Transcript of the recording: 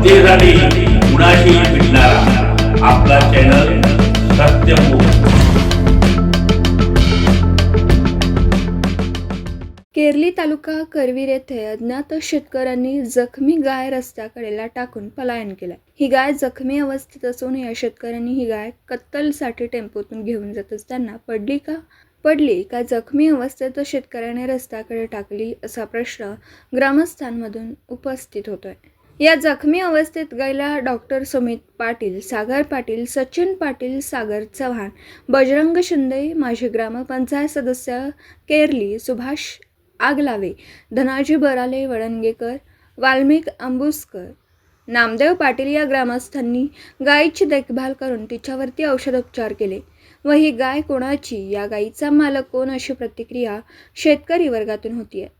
जनतेसाठी कुणाशी भेटणारा आपला चॅनल सत्यमुख केरली तालुका करवीर येथे अज्ञात शेतकऱ्यांनी जखमी गाय रस्त्याकडेला टाकून पलायन केलं. ही गाय जखमी अवस्थेत असून या शेतकऱ्यांनी ही गाय कत्तलसाठी टेम्पोतून घेऊन जात असताना पडली का? पडली का? जखमी अवस्थेत शेतकऱ्याने रस्त्याकडे टाकली असा प्रश्न ग्रामस्थांमधून उपस्थित होतोय. या जखमी अवस्थेत गायला डॉक्टर सुमित पाटील सागर पाटील सचिन पाटील सागर चव्हाण बजरंग शिंदे माजी ग्रामपंचायत सदस्य केरली सुभाष आगलावे धनाजी बराले वडणगेकर वाल्मिक आंबुसकर नामदेव पाटील या ग्रामस्थांनी गायीची देखभाल करून तिच्यावरती औषधोपचार केले व ही गाय कोणाची या गायीचा मालक कोण अशी प्रतिक्रिया शेतकरी वर्गातून होती आहे